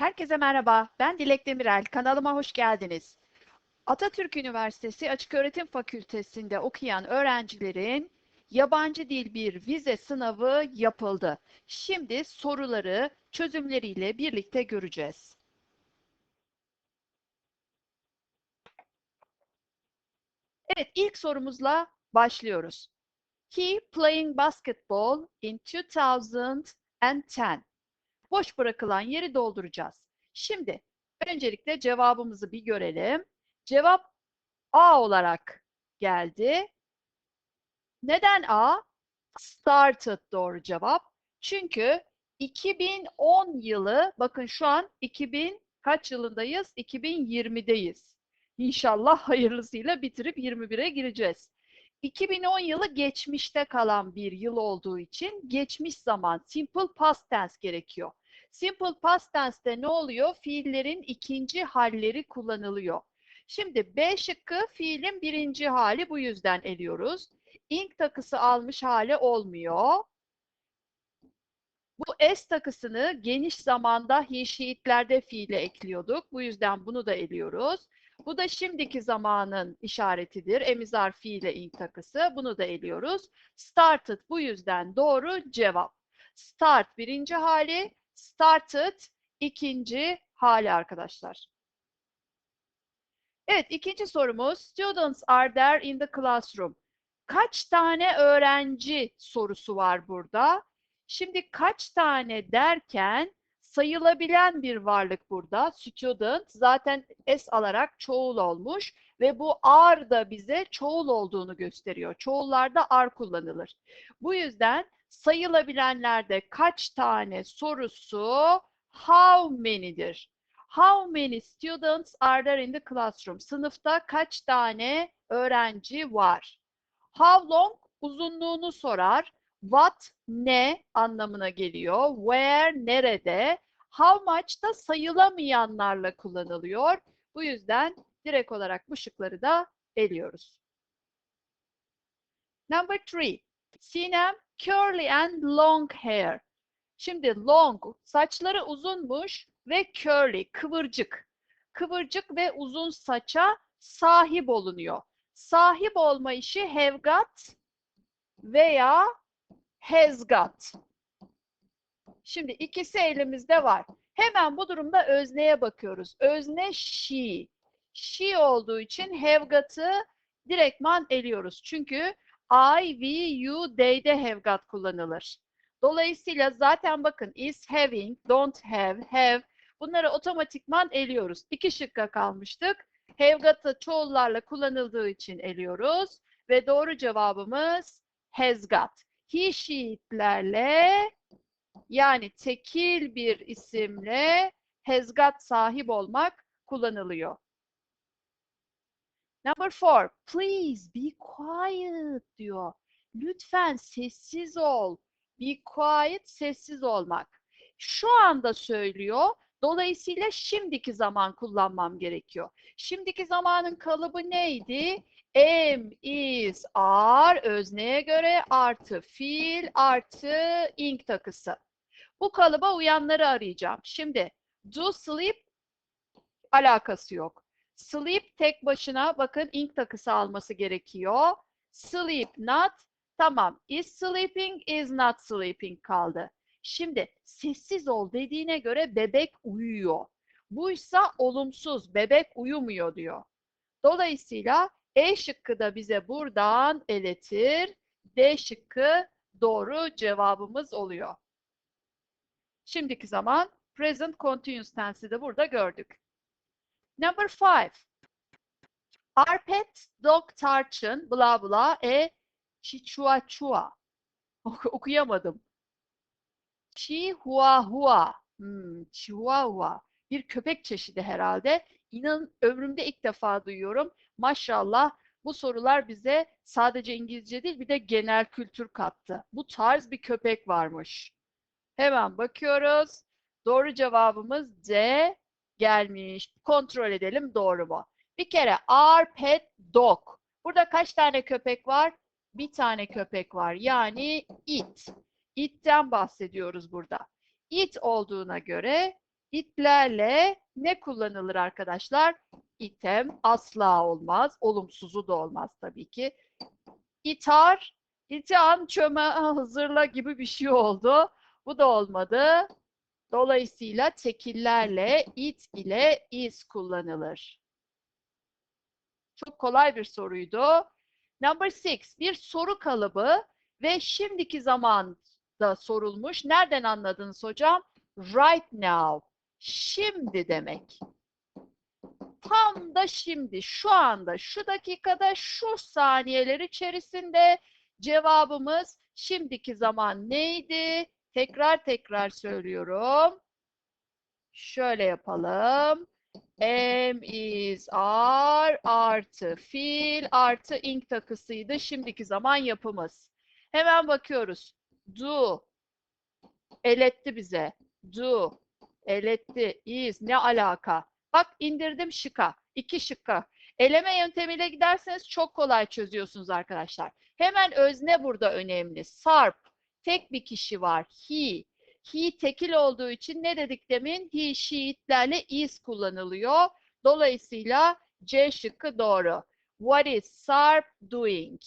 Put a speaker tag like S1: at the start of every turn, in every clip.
S1: Herkese merhaba, ben Dilek Demirel. Kanalıma hoş geldiniz. Atatürk Üniversitesi Açıköğretim Fakültesi'nde okuyan öğrencilerin yabancı dil bir vize sınavı yapıldı. Şimdi soruları çözümleriyle birlikte göreceğiz. Evet, ilk sorumuzla başlıyoruz. He playing basketball in 2010. Boş bırakılan yeri dolduracağız. Şimdi öncelikle cevabımızı bir görelim. Cevap A olarak geldi. Neden A? Started doğru cevap. Çünkü 2010 yılı, bakın şu an 2000 kaç yılındayız? 2020'deyiz. İnşallah hayırlısıyla bitirip 21'e gireceğiz. 2010 yılı geçmişte kalan bir yıl olduğu için geçmiş zaman simple past tense gerekiyor. Simple past tense'te ne oluyor? Fiillerin ikinci halleri kullanılıyor. Şimdi B şıkkı fiilin birinci hali bu yüzden eliyoruz. Ink takısı almış hali olmuyor. Bu S takısını geniş zamanda he, she'lerde fiile ekliyorduk. Bu yüzden bunu da eliyoruz. Bu da şimdiki zamanın işaretidir. Emizar fiile ink takısı. Bunu da eliyoruz. Started bu yüzden doğru cevap. Start birinci hali, started ikinci hali arkadaşlar. Evet ikinci sorumuz students are there in the classroom. Kaç tane öğrenci sorusu var burada. Şimdi kaç tane derken sayılabilen bir varlık burada. Student zaten S alarak çoğul olmuş ve bu are da bize çoğul olduğunu gösteriyor. Çoğullarda are kullanılır. Bu yüzden sayılabilenlerde kaç tane sorusu how many'dir. How many students are there in the classroom? Sınıfta kaç tane öğrenci var? How long uzunluğunu sorar. What ne anlamına geliyor. Where nerede. How much da sayılamayanlarla kullanılıyor. Bu yüzden direkt olarak bu şıkları da eliyoruz. Number three. Sinem curly and long hair. Şimdi long, saçları uzunmuş ve curly, kıvırcık. Kıvırcık ve uzun saça sahip olunuyor. Sahip olma işi have got veya has got. Şimdi ikisi elimizde var. Hemen bu durumda özneye bakıyoruz. Özne she. She olduğu için have got'ı direktman eliyoruz. Çünkü I, we, you, they'de have got kullanılır. Dolayısıyla zaten bakın is having, don't have, have bunları otomatikman eliyoruz. İki şıkka kalmıştık. Have got'ı çoğullarla kullanıldığı için eliyoruz. Ve doğru cevabımız has got. He, she'lerle yani tekil bir isimle has got sahip olmak kullanılıyor. Number four, please be quiet diyor. Lütfen sessiz ol. Be quiet, sessiz olmak. Şu anda söylüyor. Dolayısıyla şimdiki zaman kullanmam gerekiyor. Şimdiki zamanın kalıbı neydi? Am, is, are özneye göre artı fiil artı ing takısı. Bu kalıba uyanları arayacağım. Şimdi do sleep alakası yok. Sleep tek başına bakın ink takısı alması gerekiyor. Sleep not tamam. Is sleeping is not sleeping kaldı. Şimdi sessiz ol dediğine göre bebek uyuyor. Buysa olumsuz bebek uyumuyor diyor. Dolayısıyla E şıkkı da bize buradan eletir. D şıkkı doğru cevabımız oluyor. Şimdiki zaman present continuous tense'i de burada gördük. Number five. Our pet dog Tarçın bla bla e chihuahua. Okuyamadım. Chihuahua. Hmm, chihuahua. Bir köpek çeşidi herhalde. İnanın ömrümde ilk defa duyuyorum. Maşallah bu sorular bize sadece İngilizce değil bir de genel kültür kattı. Bu tarz bir köpek varmış. Hemen bakıyoruz. Doğru cevabımız C gelmiş. Kontrol edelim doğru mu? Bir kere our pet dog. Burada kaç tane köpek var? Bir tane köpek var. Yani it. It'ten bahsediyoruz burada. It olduğuna göre itlerle ne kullanılır arkadaşlar? İtem asla olmaz. Olumsuzu da olmaz tabii ki. İtar, itian, çöme, hazırla gibi bir şey oldu. Bu da olmadı. Dolayısıyla tekillerle it ile is kullanılır. Çok kolay bir soruydu. Number six, bir soru kalıbı ve şimdiki zamanda sorulmuş. Nereden anladınız hocam? Right now. Şimdi demek. Tam da şimdi, şu anda, şu dakikada, şu saniyeler içerisinde cevabımız şimdiki zaman neydi? Tekrar tekrar söylüyorum. Şöyle yapalım. Am, is, are artı fiil artı ing takısıydı şimdiki zaman yapımız. Hemen bakıyoruz. Do. Eletti bize. Do. Eletti. Is. Ne alaka? Bak indirdim şıka. İki şıkka. Eleme yöntemiyle giderseniz çok kolay çözüyorsunuz arkadaşlar. Hemen özne burada önemli. Sarp. Tek bir kişi var. He. He tekil olduğu için ne dedik demin? He, she, itlerle is kullanılıyor. Dolayısıyla C şıkkı doğru. What is Sarp doing?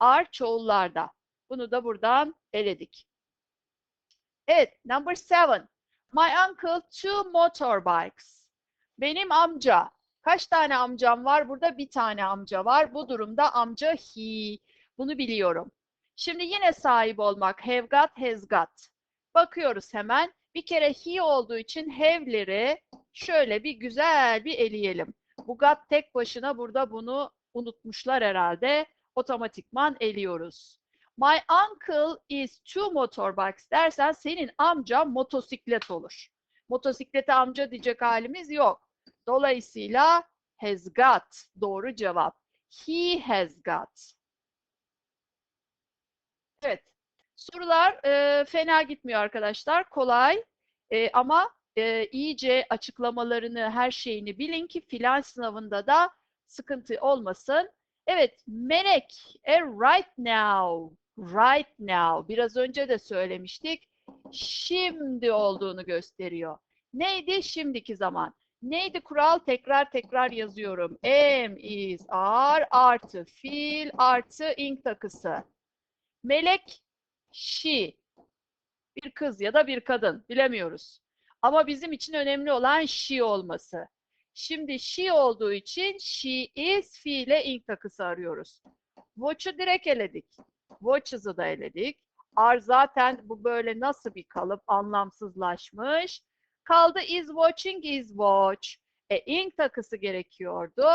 S1: Are çoğullarda. Bunu da buradan eledik. Evet, number seven. My uncle two motorbikes. Benim amca. Kaç tane amcam var? Burada bir tane amca var. Bu durumda amca he. Bunu biliyorum. Şimdi yine sahip olmak. Have got, has got. Bakıyoruz hemen. Bir kere he olduğu için have'leri şöyle bir güzel bir eleyelim. Bu got tek başına burada bunu unutmuşlar herhalde. Otomatikman eliyoruz. My uncle is two motorbikes dersen senin amcan motosiklet olur. Motosiklete amca diyecek halimiz yok. Dolayısıyla has got doğru cevap. He has got. Evet. Sorular e, fena gitmiyor arkadaşlar. Kolay e, ama e, iyice açıklamalarını, her şeyini bilin ki filan sınavında da sıkıntı olmasın. Evet, Melek, e, right now, right now. Biraz önce de söylemiştik. Şimdi olduğunu gösteriyor. Neydi? Şimdiki zaman. Neydi kural? Tekrar tekrar yazıyorum. Am, is, are artı fiil artı ing takısı. Melek, she. Bir kız ya da bir kadın. Bilemiyoruz. Ama bizim için önemli olan she olması. Şimdi she olduğu için she is fiile ing takısı arıyoruz. Watch'u direkt eledik. Watches'ı da eledik. Are zaten bu böyle nasıl bir kalıp anlamsızlaşmış. Kaldı is watching is watch. E ing takısı gerekiyordu.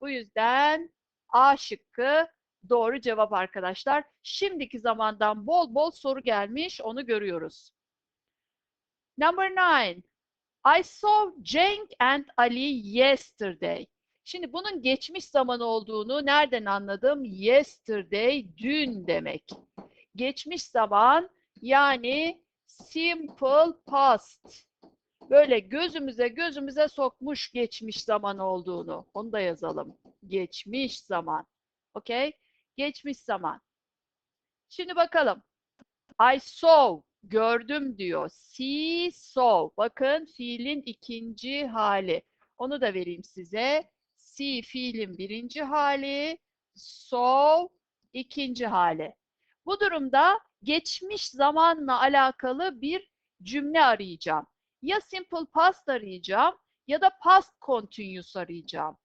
S1: Bu yüzden A şıkkı doğru cevap arkadaşlar. Şimdiki zamandan bol bol soru gelmiş. Onu görüyoruz. Number nine. I saw Cenk and Ali yesterday. Şimdi bunun geçmiş zaman olduğunu nereden anladım? Yesterday, dün demek. Geçmiş zaman yani simple past. Böyle gözümüze gözümüze sokmuş geçmiş zaman olduğunu. Onu da yazalım. Geçmiş zaman. Okey? Geçmiş zaman. Şimdi bakalım. I saw, gördüm diyor. See, saw. Bakın fiilin ikinci hali. Onu da vereyim size. See fiilin birinci hali. Saw ikinci hali. Bu durumda geçmiş zamanla alakalı bir cümle arayacağım. Ya simple past arayacağım ya da past continuous arayacağım.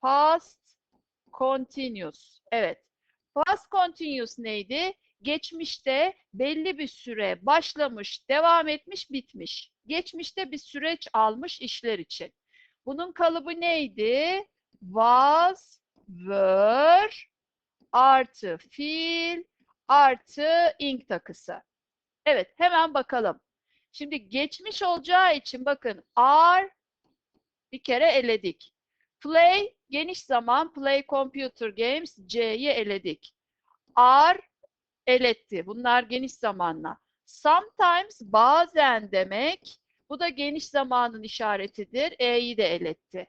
S1: Past continuous. Evet. Past continuous neydi? Geçmişte belli bir süre başlamış, devam etmiş, bitmiş. Geçmişte bir süreç almış işler için. Bunun kalıbı neydi? Was, were, artı fiil, artı ing takısı. Evet, hemen bakalım. Şimdi geçmiş olacağı için bakın are bir kere eledik. Play geniş zaman play computer games C'yi eledik. Are eletti. Bunlar geniş zamanla. Sometimes bazen demek bu da geniş zamanın işaretidir. E'yi de eletti.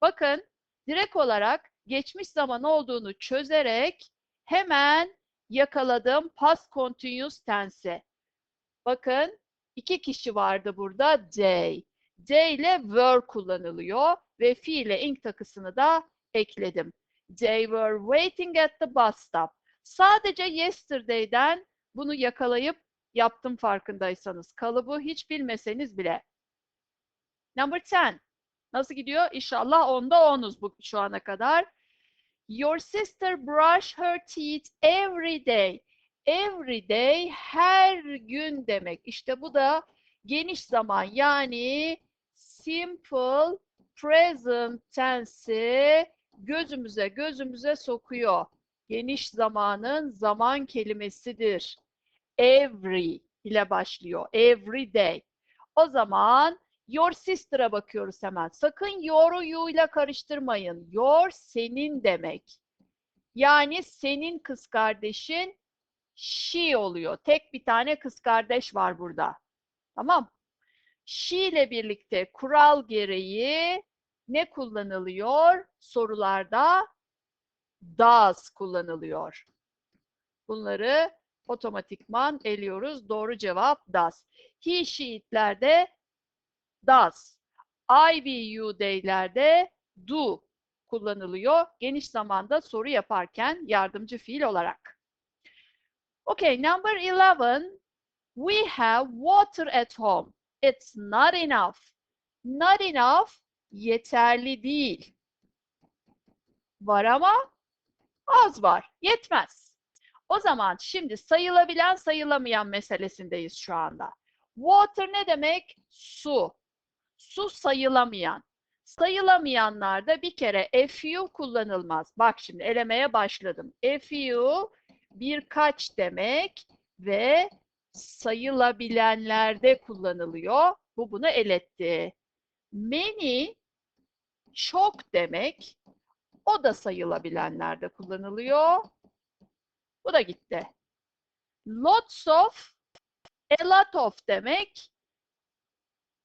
S1: Bakın direkt olarak geçmiş zaman olduğunu çözerek hemen yakaladım past continuous tense. Bakın İki kişi vardı burada. They. They ile were kullanılıyor ve fiile ing takısını da ekledim. They were waiting at the bus stop. Sadece yesterday'den bunu yakalayıp yaptım farkındaysanız. Kalıbı hiç bilmeseniz bile. Number 10. Nasıl gidiyor? İnşallah onda onuz bu şu ana kadar. Your sister brush her teeth every day. Every day her gün demek. İşte bu da geniş zaman yani simple present tense'i gözümüze gözümüze sokuyor. Geniş zamanın zaman kelimesidir. Every ile başlıyor. Every day. O zaman your sister'a bakıyoruz hemen. Sakın your'u you ile karıştırmayın. Your senin demek. Yani senin kız kardeşin she oluyor. Tek bir tane kız kardeş var burada. Tamam. She ile birlikte kural gereği ne kullanılıyor? Sorularda does kullanılıyor. Bunları otomatikman eliyoruz. Doğru cevap does. He, she, it'lerde does. I, we, you, they'lerde do kullanılıyor. Geniş zamanda soru yaparken yardımcı fiil olarak. Okay, number 11. We have water at home. It's not enough. Not enough yeterli değil. Var ama az var. Yetmez. O zaman şimdi sayılabilen sayılamayan meselesindeyiz şu anda. Water ne demek? Su. Su sayılamayan. Sayılamayanlarda bir kere few kullanılmaz. Bak şimdi elemeye başladım. Few birkaç demek ve sayılabilenlerde kullanılıyor. Bu bunu eletti. Many çok demek. O da sayılabilenlerde kullanılıyor. Bu da gitti. Lots of, a lot of demek.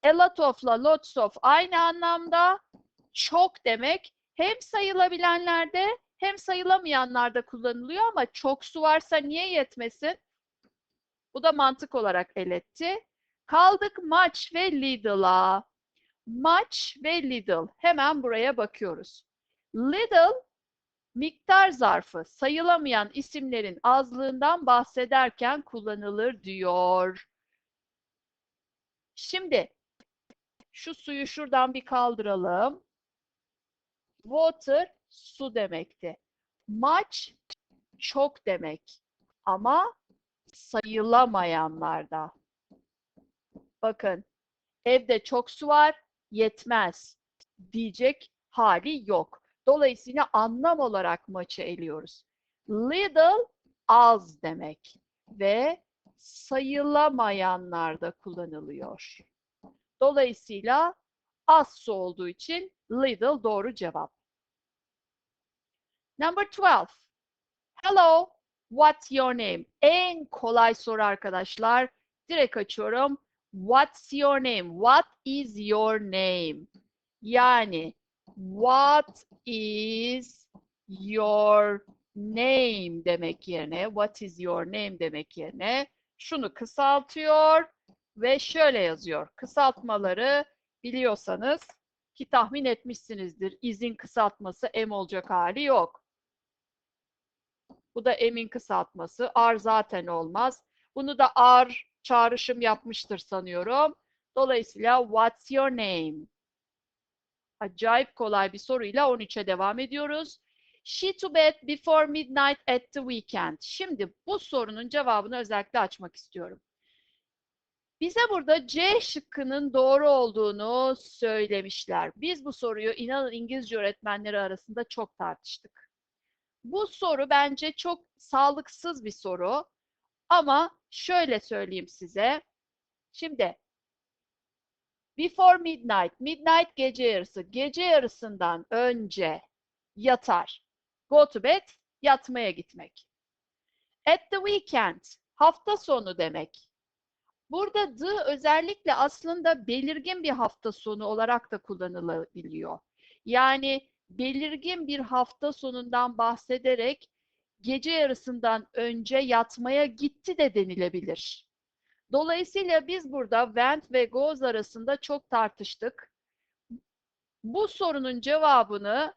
S1: A lot of'la lots of aynı anlamda. Çok demek. Hem sayılabilenlerde hem sayılamayanlarda kullanılıyor ama çok su varsa niye yetmesin? Bu da mantık olarak eletti. Kaldık much ve little'a. Much ve little. Hemen buraya bakıyoruz. Little miktar zarfı sayılamayan isimlerin azlığından bahsederken kullanılır diyor. Şimdi şu suyu şuradan bir kaldıralım. Water su demekti. Much çok demek. Ama sayılamayanlarda. Bakın evde çok su var yetmez diyecek hali yok. Dolayısıyla anlam olarak maçı eliyoruz. Little az demek ve sayılamayanlarda kullanılıyor. Dolayısıyla az su olduğu için little doğru cevap. Number 12. Hello, what's your name? En kolay soru arkadaşlar. Direkt açıyorum. What's your name? What is your name? Yani what is your name demek yerine what is your name demek yerine şunu kısaltıyor ve şöyle yazıyor. Kısaltmaları biliyorsanız ki tahmin etmişsinizdir. İzin kısaltması M olacak hali yok. Bu da M'in kısaltması. R zaten olmaz. Bunu da R çağrışım yapmıştır sanıyorum. Dolayısıyla what's your name? Acayip kolay bir soruyla 13'e devam ediyoruz. She to bed before midnight at the weekend. Şimdi bu sorunun cevabını özellikle açmak istiyorum. Bize burada C şıkkının doğru olduğunu söylemişler. Biz bu soruyu inanın İngilizce öğretmenleri arasında çok tartıştık. Bu soru bence çok sağlıksız bir soru. Ama şöyle söyleyeyim size. Şimdi before midnight, midnight gece yarısı, gece yarısından önce yatar. Go to bed, yatmaya gitmek. At the weekend, hafta sonu demek. Burada the özellikle aslında belirgin bir hafta sonu olarak da kullanılabiliyor. Yani belirgin bir hafta sonundan bahsederek gece yarısından önce yatmaya gitti de denilebilir. Dolayısıyla biz burada went ve goes arasında çok tartıştık. Bu sorunun cevabını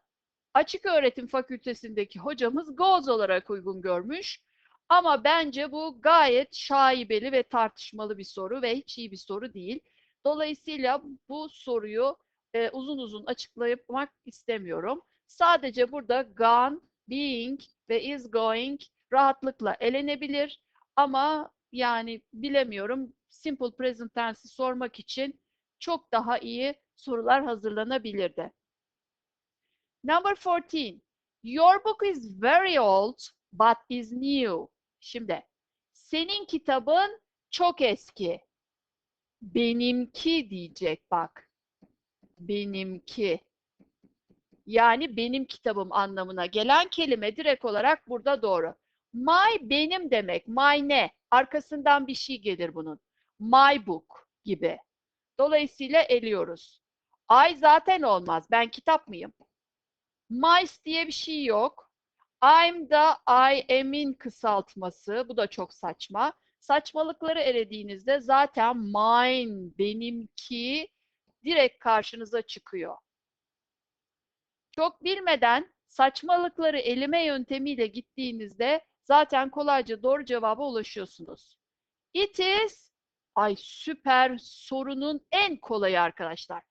S1: Açık Öğretim Fakültesindeki hocamız goes olarak uygun görmüş. Ama bence bu gayet şaibeli ve tartışmalı bir soru ve hiç iyi bir soru değil. Dolayısıyla bu soruyu e, uzun uzun açıklamak istemiyorum. Sadece burada gone, being ve is going rahatlıkla elenebilir. Ama yani bilemiyorum simple present tense'i sormak için çok daha iyi sorular hazırlanabilirdi. Number 14. Your book is very old but is new. Şimdi senin kitabın çok eski. Benimki diyecek bak. Benimki. Yani benim kitabım anlamına gelen kelime direkt olarak burada doğru. My benim demek. My ne? Arkasından bir şey gelir bunun. My book gibi. Dolayısıyla eliyoruz. I zaten olmaz. Ben kitap mıyım? Mice diye bir şey yok. I'm da I am'in kısaltması. Bu da çok saçma. Saçmalıkları erediğinizde zaten mine, benimki direkt karşınıza çıkıyor. Çok bilmeden saçmalıkları elime yöntemiyle gittiğinizde zaten kolayca doğru cevaba ulaşıyorsunuz. It is ay süper sorunun en kolayı arkadaşlar.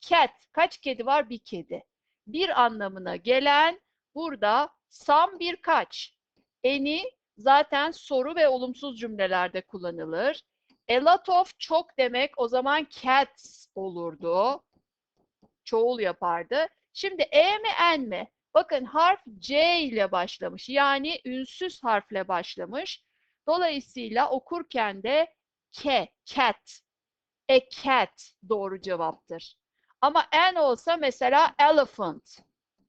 S1: Cat. Kaç kedi var? Bir kedi. Bir anlamına gelen burada some birkaç. Any zaten soru ve olumsuz cümlelerde kullanılır. A lot of çok demek o zaman cats olurdu. Çoğul yapardı. Şimdi E mi N mi? Bakın harf C ile başlamış. Yani ünsüz harfle başlamış. Dolayısıyla okurken de ke, cat, a cat doğru cevaptır. Ama N olsa mesela elephant.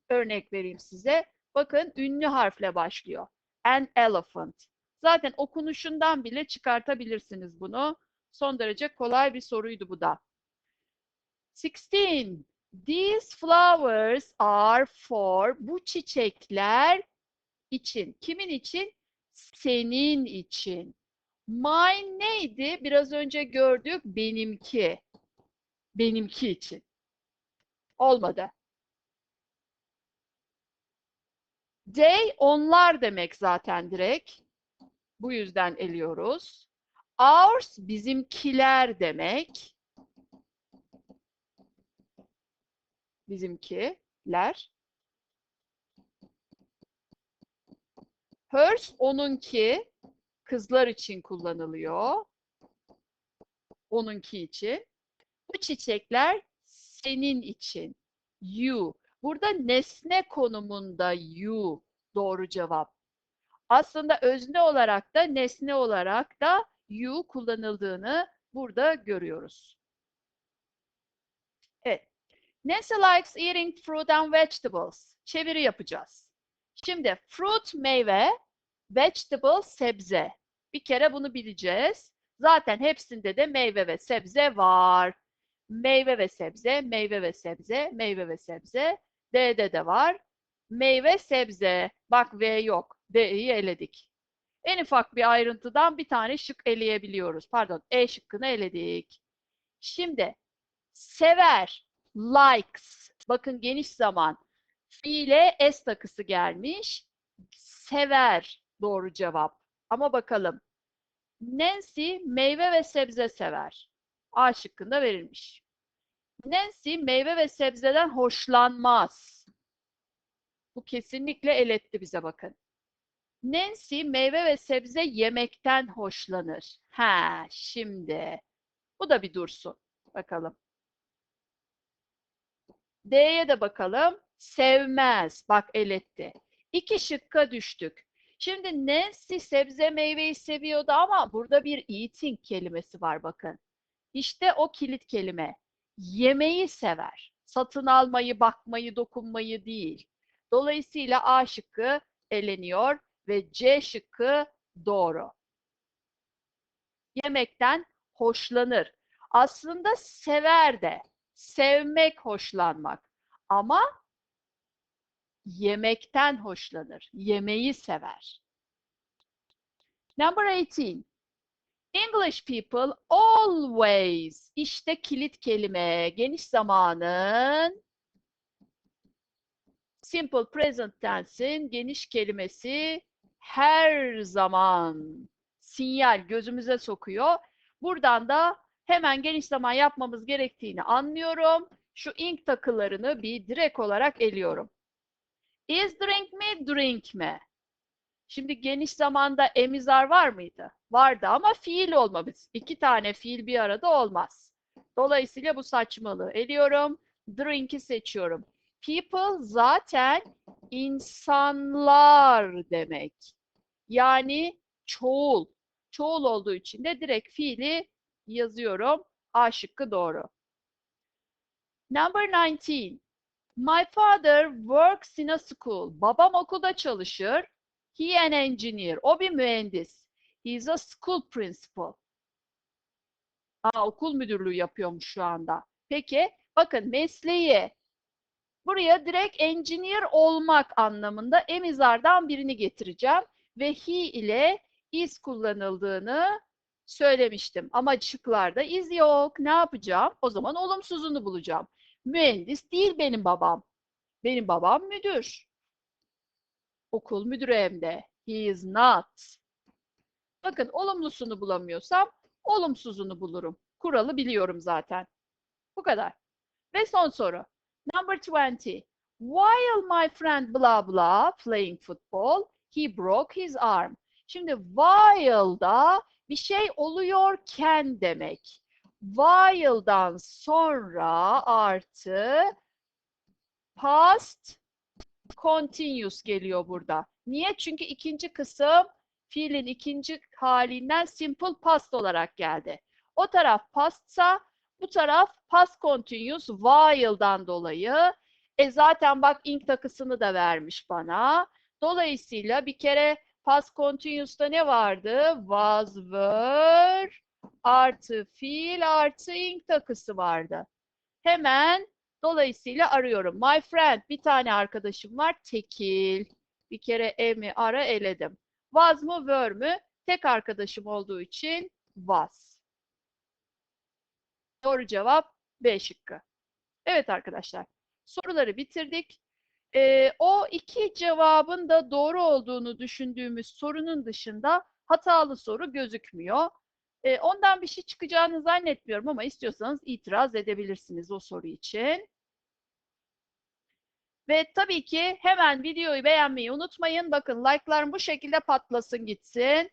S1: Örnek vereyim size. Bakın ünlü harfle başlıyor. An elephant. Zaten okunuşundan bile çıkartabilirsiniz bunu. Son derece kolay bir soruydu bu da. 16. These flowers are for bu çiçekler için. Kimin için? Senin için. Mine neydi? Biraz önce gördük. Benimki. Benimki için. Olmadı. They onlar demek zaten direkt. Bu yüzden eliyoruz. Ours bizimkiler demek. Bizimkiler. Hers onunki kızlar için kullanılıyor. Onunki için. Bu çiçekler senin için. You. Burada nesne konumunda you doğru cevap. Aslında özne olarak da nesne olarak da you kullanıldığını burada görüyoruz. Nancy likes eating fruit and vegetables. Çeviri yapacağız. Şimdi fruit meyve, vegetable sebze. Bir kere bunu bileceğiz. Zaten hepsinde de meyve ve sebze var. Meyve ve sebze, meyve ve sebze, meyve ve sebze. D'de de var. Meyve, sebze. Bak V yok. D'yi eledik. En ufak bir ayrıntıdan bir tane şık eleyebiliyoruz. Pardon, E şıkkını eledik. Şimdi sever, likes. Bakın geniş zaman. Fiile S takısı gelmiş. Sever doğru cevap. Ama bakalım. Nancy meyve ve sebze sever. A şıkkında verilmiş. Nancy meyve ve sebzeden hoşlanmaz. Bu kesinlikle eletti bize bakın. Nancy meyve ve sebze yemekten hoşlanır. Ha, şimdi. Bu da bir dursun. Bakalım. D'ye de bakalım. Sevmez. Bak eletti. İki şıkka düştük. Şimdi Nancy sebze meyveyi seviyordu ama burada bir eating kelimesi var bakın. İşte o kilit kelime. Yemeği sever. Satın almayı, bakmayı, dokunmayı değil. Dolayısıyla A şıkkı eleniyor ve C şıkkı doğru. Yemekten hoşlanır. Aslında sever de. Sevmek, hoşlanmak. Ama yemekten hoşlanır. Yemeği sever. Number 18. English people always. İşte kilit kelime. Geniş zamanın simple present tense'in geniş kelimesi her zaman sinyal gözümüze sokuyor. Buradan da hemen geniş zaman yapmamız gerektiğini anlıyorum. Şu ink takılarını bir direkt olarak eliyorum. Is drink mi, drink mi? Şimdi geniş zamanda emizar var mıydı? Vardı ama fiil olmamız. İki tane fiil bir arada olmaz. Dolayısıyla bu saçmalığı eliyorum. Drink'i seçiyorum. People zaten insanlar demek. Yani çoğul. Çoğul olduğu için de direkt fiili yazıyorum. A şıkkı doğru. Number 19. My father works in a school. Babam okulda çalışır. He an engineer. O bir mühendis. He is a school principal. Aa, okul müdürlüğü yapıyormuş şu anda. Peki, bakın mesleği. Buraya direkt engineer olmak anlamında emizardan birini getireceğim. Ve he ile is kullanıldığını söylemiştim. Ama şıklarda is yok. Ne yapacağım? O zaman olumsuzunu bulacağım. Mühendis değil benim babam. Benim babam müdür. Okul müdürü hem de. He is not. Bakın olumlusunu bulamıyorsam olumsuzunu bulurum. Kuralı biliyorum zaten. Bu kadar. Ve son soru. Number 20. While my friend blah blah playing football, he broke his arm. Şimdi while'da bir şey oluyorken demek. While'dan sonra artı past continuous geliyor burada. Niye? Çünkü ikinci kısım fiilin ikinci halinden simple past olarak geldi. O taraf pastsa bu taraf past continuous while'dan dolayı. E zaten bak ink takısını da vermiş bana. Dolayısıyla bir kere past continuous'ta ne vardı? Was, were, artı fiil, artı ink takısı vardı. Hemen dolayısıyla arıyorum. My friend, bir tane arkadaşım var. Tekil. Bir kere E'mi ara eledim. Was mı, were mü? Tek arkadaşım olduğu için was. Doğru cevap B şıkkı. Evet arkadaşlar. Soruları bitirdik. Ee, o iki cevabın da doğru olduğunu düşündüğümüz sorunun dışında hatalı soru gözükmüyor. Ee, ondan bir şey çıkacağını zannetmiyorum ama istiyorsanız itiraz edebilirsiniz o soru için. Ve tabii ki hemen videoyu beğenmeyi unutmayın. Bakın like'larım bu şekilde patlasın gitsin.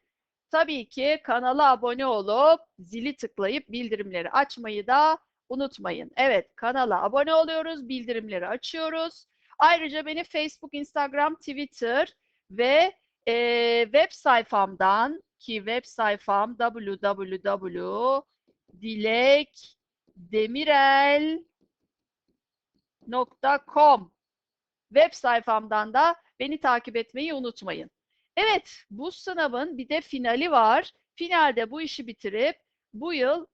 S1: Tabii ki kanala abone olup zili tıklayıp bildirimleri açmayı da unutmayın. Evet kanala abone oluyoruz, bildirimleri açıyoruz. Ayrıca beni Facebook, Instagram, Twitter ve e, web sayfamdan ki web sayfam www.dilekdemirel.com web sayfamdan da beni takip etmeyi unutmayın. Evet, bu sınavın bir de finali var. Finalde bu işi bitirip bu yıl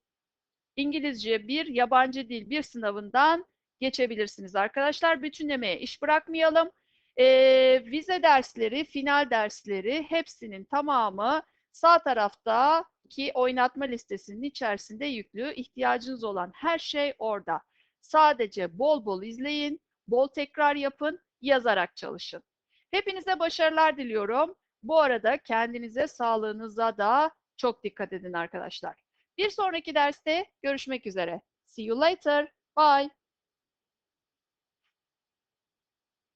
S1: İngilizce bir, yabancı dil bir sınavından geçebilirsiniz arkadaşlar. Bütünlemeye iş bırakmayalım. Ee, vize dersleri, final dersleri hepsinin tamamı sağ tarafta ki oynatma listesinin içerisinde yüklü. İhtiyacınız olan her şey orada. Sadece bol bol izleyin, bol tekrar yapın, yazarak çalışın. Hepinize başarılar diliyorum. Bu arada kendinize, sağlığınıza da çok dikkat edin arkadaşlar. Bir sonraki derste görüşmek üzere. See you later. Bye.